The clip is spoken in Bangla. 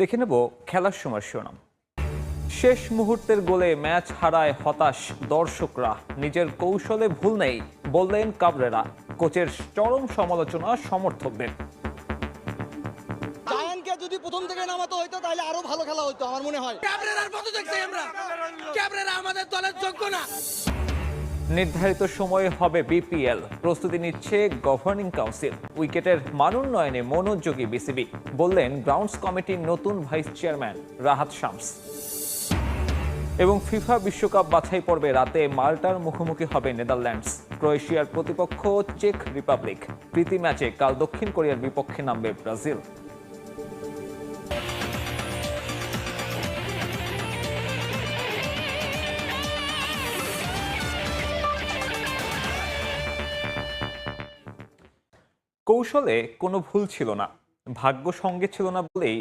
দেখে নেব খেলার সময় শিরোনাম শেষ মুহূর্তের গোলে ম্যাচ হারায় হতাশ দর্শকরা। নিজের কৌশলে ভুল নেই বললেন কাবরেরা। কোচের চরম সমালোচনা সমর্থকদের। জায়ানকে যদি প্রথম থেকে নামাতো হইতো তাহলে আরও ভালো খেলা হইতো আমার মনে হয়। ক্যাবরেরার মতো দেখছি আমরা। ক্যাবরেরা আমাদের দলের যোগ্য না। নির্ধারিত সময়ে হবে বিপিএল। প্রস্তুতি নিচ্ছে গভর্নিং কাউন্সিল। উইকেটের মানোন্নয়নে মনোযোগী বিসিবি, বললেন গ্রাউন্ডস কমিটির নতুন ভাইস চেয়ারম্যান রাহাত শামস। এবং ফিফা বিশ্বকাপ বাছাই পর্বে রাতে মাল্টার মুখোমুখি হবে নেদারল্যান্ডস। ক্রোয়েশিয়ার প্রতিপক্ষ চেক রিপাবলিক। প্রীতি ম্যাচে কাল দক্ষিণ কোরিয়ার বিপক্ষে নামবে ব্রাজিল। কৌশলে কোনো ভুল ছিল না। ভাগ্য সঙ্গে ছিল না বলেই